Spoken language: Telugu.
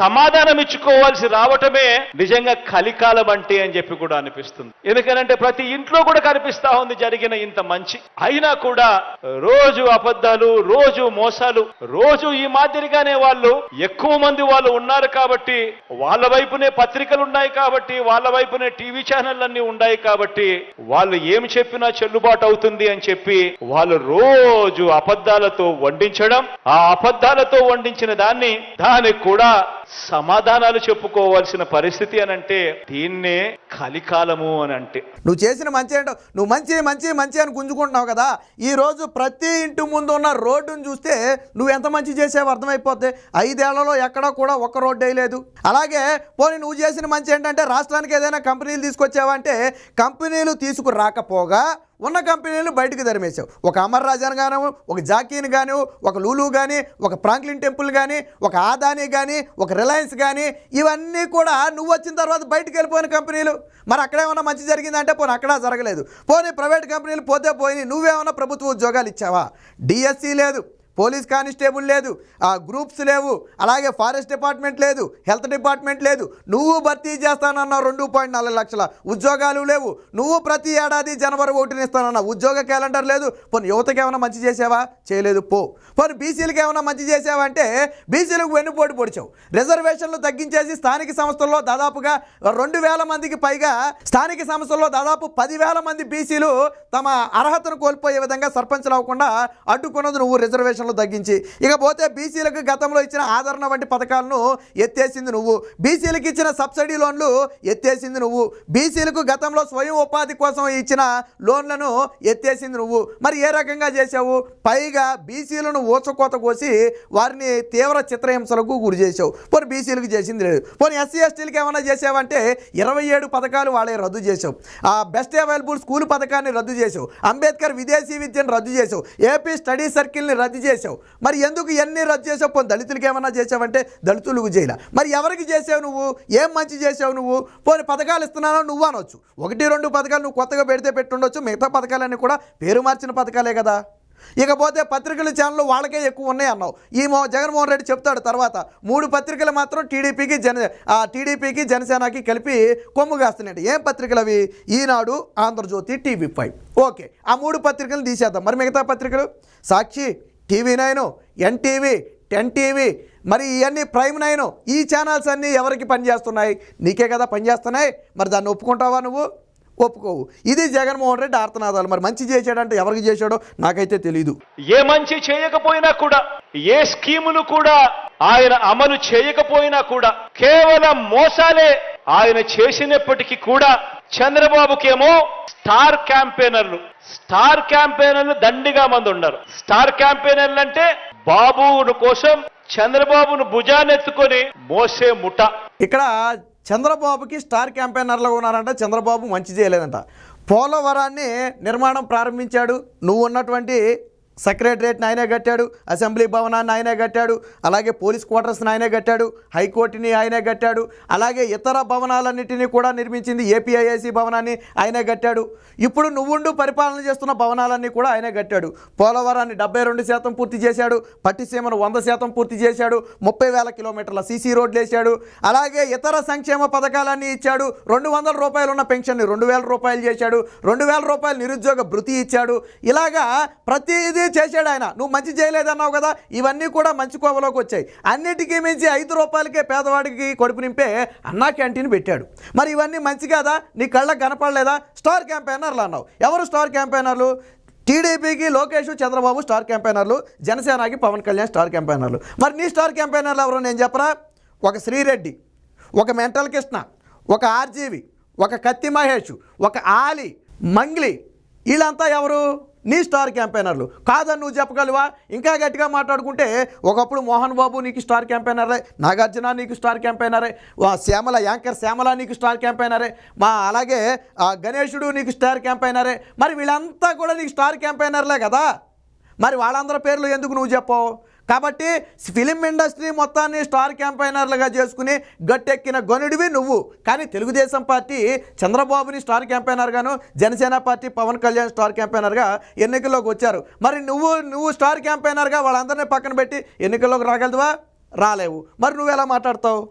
సమాధానం ఇచ్చుకోవాల్సి రావటమే నిజంగా కలికాలం అంటే అని చెప్పి కూడా అనిపిస్తుంది. ఎందుకనంటే ప్రతి ఇంట్లో కూడా కనిపిస్తా ఉంది జరిగిన ఇంత మంచి. అయినా కూడా రోజు అబద్ధాలు రోజు మోసాలు రోజు ఈ మాదిరిగానే వాళ్ళు ఎక్కువ మంది వాళ్ళు ఉన్నారు కాబట్టి వాళ్ళ వైపునే పత్రికలు ఉన్నాయి కాబట్టి వాళ్ళ వైపునే టీవీ ఛానళ్ళన్నీ ఉన్నాయి కాబట్టి వాళ్ళు ఏమి చెప్పినా చెల్లుబాటు అవుతుంది అని చెప్పి వాళ్ళు రోజు అబద్ధాలతో వండించడం ఆ అబద్ధాలతో వండించిన దాన్ని దానికి కూడా సమాధానాలు చెప్పుకోవాల్సిన పరిస్థితి అని అంటే దీన్నే కలికాలము అని అంటే. నువ్వు చేసిన మంచి ఏంటో నువ్వు మంచి మంచి మంచి అని గుంజుకుంటున్నావు కదా ఈ రోజు ప్రతి ఇంటి ముందు ఉన్న రోడ్డును చూస్తే నువ్వు ఎంత మంచి చేసావు అర్థమైపోతే ఐదేళ్ళలో ఎక్కడా కూడా ఒక్క రోడ్డు వేయలేదు అలాగే పోనీ నువ్వు చేసిన మంచి ఏంటంటే రాష్ట్రానికి ఏదైనా కంపెనీలు తీసుకొచ్చావంటే కంపెనీలు తీసుకురాకపోగా ఉన్న కంపెనీలు బయటకు తరిమేశావు. ఒక అమర్ రాజాన్ గాను ఒక జాకీని గాను ఒక లూలు కానీ ఒక ఫ్రాంక్లిన్ టెంపుల్ కానీ ఒక ఆదాని కానీ ఒక రిలయన్స్ కానీ ఇవన్నీ కూడా నువ్వు వచ్చిన తర్వాత బయటకు వెళ్ళిపోయిన కంపెనీలు. మరి అక్కడేమన్నా మంచి జరిగిందంటే పోనీ అక్కడ జరగలేదు. పోనీ ప్రైవేట్ కంపెనీలు పోతే పోయి నువ్వేమన్నా ప్రభుత్వ ఉద్యోగాలు ఇచ్చావా? డిఎస్సి లేదు. పోలీస్ కానిస్టేబుల్ లేదు ఆ గ్రూప్స్ లేవు అలాగే ఫారెస్ట్ డిపార్ట్మెంట్ లేదు హెల్త్ డిపార్ట్మెంట్ లేదు. నువ్వు భర్తీ చేస్తానన్నావు రెండు పాయింట్ నాలుగు లక్షల ఉద్యోగాలు లేవు. నువ్వు ప్రతి ఏడాది జనవరి ఒకటినిస్తానన్న ఉద్యోగ క్యాలెండర్ లేదు. పోనీ యువతకి ఏమైనా మంచి చేసావా? చేయలేదు పో. పోనీ బీసీలకు ఏమైనా మంచి చేసావా అంటే బీసీలకు వెన్నుపోటు పొడిచావు. రిజర్వేషన్లు తగ్గించేసి స్థానిక సంస్థల్లో దాదాపుగా రెండు వేల మందికి పైగా స్థానిక సంస్థల్లో దాదాపు పదివేల మంది బీసీలు తమ అర్హతను కోల్పోయే విధంగా సర్పంచ్లు అవ్వకుండా అడ్డుకున్నది నువ్వు రిజర్వేషన్లు తగ్గించి. ఇకపోతే బీసీలకు గతంలో ఇచ్చిన ఆదరణ వంటి పథకాలను ఎత్తేసింది నువ్వు. బీసీలకు ఇచ్చిన సబ్సిడీ లోన్లు ఎత్తేసింది నువ్వు. బీసీలకు గతంలో స్వయం ఉపాధి కోసం ఇచ్చిన లోన్లను ఎత్తేసింది నువ్వు. మరి ఏ రకంగా చేసావు పైగా బీసీలను ఊచకోత కోసి వారిని తీవ్ర చిత్రహింసలకు గురి చేసావు పోనీ బీసీలకు చేసింది లేదు. పోనీ ఎస్సీ ఎస్టీలకు ఏమైనా చేసావంటే ఇరవై ఏడు పథకాలు వాళ్ళే రద్దు చేసావు ఆ బెస్ట్ అవైలబుల్ స్కూల్ పథకాన్ని రద్దు చేసావు అంబేద్కర్ విదేశీ విద్యను రద్దు చేసావు ఏపీ స్టడీ సర్కిల్ని రద్దు చేసావు మరి ఎందుకు ఎన్ని రద్దు చేసావు పోనీ దళితులకి ఏమైనా చేసావంటే దళితులకు చేయలే. మరి ఎవరికి చేసావు నువ్వు? ఏం మంచి చేసావు నువ్వు? పోనీ పథకాలు ఇస్తున్నానో నువ్వు అనొచ్చు. ఒకటి రెండు పథకాలు నువ్వు కొత్తగా పెడితే పెట్టుండొచ్చు. మిగతా పథకాలన్నీ కూడా పేరు మార్చిన పథకాలే కదా. ఇకపోతే పత్రికల ఛానల్ వాళ్ళకే ఎక్కువ ఉన్నాయి అన్నావు. ఈ మో జగన్మోహన్ రెడ్డి చెప్తాడు తర్వాత. మూడు పత్రికలు మాత్రం టీడీపీకి జన ఆ టీడీపీకి జనసేనకి కలిపి కొమ్ము కాస్తున్నాయి ఏం పత్రికలు అవి? Eenadu Andhrajyothy TV five. Okay. ఆ మూడు పత్రికలు తీసేద్దాం. మరి మిగతా పత్రికలు? Sakshi TV nine NTV ten TV మరి ఇవన్నీ ప్రైమ్ నైను ఈ ఛానల్స్ అన్నీ ఎవరికి పనిచేస్తున్నాయి? నీకే కదా పనిచేస్తున్నాయి? మరి దాన్ని ఒప్పుకుంటావా నువ్వు? ఒప్పుకోవు. ఇది జగన్మోహన్ రెడ్డి ఆర్తనాదాలు. మరి మంచి చేశాడంటే ఎవరికి చేశాడో నాకైతే తెలియదు ఏ మంచి చేయకపోయినా కూడా ఏ స్కీములు కూడా ఆయన అమలు చేయకపోయినా కూడా కేవలం మోసాలే ఆయన చేసినప్పటికీ కూడా చంద్రబాబుకేమో స్టార్ క్యాంపెయినర్లు. స్టార్ క్యాంపెయినర్లు దండిగా మంది ఉన్నారు. స్టార్ క్యాంపెయినర్లు అంటే బాబును కోసం చంద్రబాబును భుజానెత్తుకొని మోసే ముఠ. ఇక్కడ చంద్రబాబుకి స్టార్ క్యాంపెయినర్లు ఉన్నారంట చంద్రబాబు మంచి చేయలేదంట. పోలవరాన్ని నిర్మాణం ప్రారంభించాడు. నువ్వు ఉన్నటువంటి సెక్రటరియట్ని ఆయనే కట్టాడు అసెంబ్లీ భవనాన్ని ఆయనే కట్టాడు అలాగే పోలీస్ క్వార్టర్స్ని ఆయనే కట్టాడు హైకోర్టుని ఆయనే కట్టాడు అలాగే ఇతర భవనాలన్నింటినీ కూడా నిర్మించింది ఏపీఐఏసీ భవనాన్ని ఆయనే కట్టాడు. ఇప్పుడు నువ్వుండు పరిపాలన చేస్తున్న భవనాలన్నీ కూడా ఆయనే కట్టాడు. పోలవరాన్ని డెబ్బై రెండు శాతం పూర్తి చేశాడు పట్టిసీమను వంద శాతం పూర్తి చేశాడు ముప్పై వేల కిలోమీటర్ల సీసీ రోడ్లు వేశాడు అలాగే ఇతర సంక్షేమ పథకాలన్నీ ఇచ్చాడు రెండు వందల రూపాయలు ఉన్న పెన్షన్ని రెండు వేల రూపాయలు చేశాడు రెండు వేల రూపాయలు నిరుద్యోగ భృతి ఇచ్చాడు. ఇలాగా ప్రతిదీ చేశాడు ఆయన. నువ్వు మంచి చేయలేదన్నావు కదా ఇవన్నీ కూడా మంచి కోవలోకి వచ్చాయి. అన్నిటికీ మించి ఐదు రూపాయలకే పేదవాడికి కడుపు నింపే అన్నా క్యాంటీన్ పెట్టాడు. మరి ఇవన్నీ మంచి కాదా? నీ కళ్ళకు కనపడలేదా? స్టార్ క్యాంపెయినర్లు అన్నావు. ఎవరు స్టార్ క్యాంపెయినర్లు? టీడీపీకి లోకేష్ చంద్రబాబు స్టార్ క్యాంపెయినర్లు జనసేనకి పవన్ కళ్యాణ్ స్టార్ క్యాంపెయినర్లు. మరి నీ స్టార్ క్యాంపెయినర్లు ఎవరు నేను చెప్పరా? ఒక శ్రీరెడ్డి ఒక మెంటల్ కృష్ణ ఒక ఆర్జీవి ఒక కత్తి మహేష్ ఒక ఆలి మంగ్లీ వీళ్ళంతా ఎవరు? నీ స్టార్ క్యాంపెయినర్లు. కాదని నువ్వు చెప్పగలవా? ఇంకా గట్టిగా మాట్లాడుకుంటే ఒకప్పుడు మోహన్ బాబు నీకు స్టార్ క్యాంపెయినరే నాగార్జున నీకు స్టార్ క్యాంపెయినరే వా శ్యామల యాంకర్ శ్యామల నీకు స్టార్ క్యాంపెయినరే మా అలాగే ఆ గణేశుడు నీకు స్టార్ క్యాంపెయినరే. మరి వీళ్ళంతా కూడా నీకు స్టార్ క్యాంపెయినర్లే కదా? మరి వాళ్ళందరి పేర్లు ఎందుకు నువ్వు చెప్పవు? కాబట్టి ఫిలిం ఇండస్ట్రీ మొత్తాన్ని స్టార్ క్యాంపైనర్లుగా చేసుకుని గట్టెక్కిన గనుడివి నువ్వు. కానీ తెలుగుదేశం పార్టీ చంద్రబాబుని స్టార్ క్యాంపైనర్గాను జనసేన పార్టీ పవన్ కళ్యాణ్ స్టార్ క్యాంపైనర్గా ఎన్నికల్లోకి వచ్చారు. మరి నువ్వు నువ్వు స్టార్ క్యాంపైనర్గా వాళ్ళందరినీ పక్కన పెట్టి ఎన్నికల్లోకి రాగలదువా? రాలేవు. మరి నువ్వు ఎలా మాట్లాడతావు?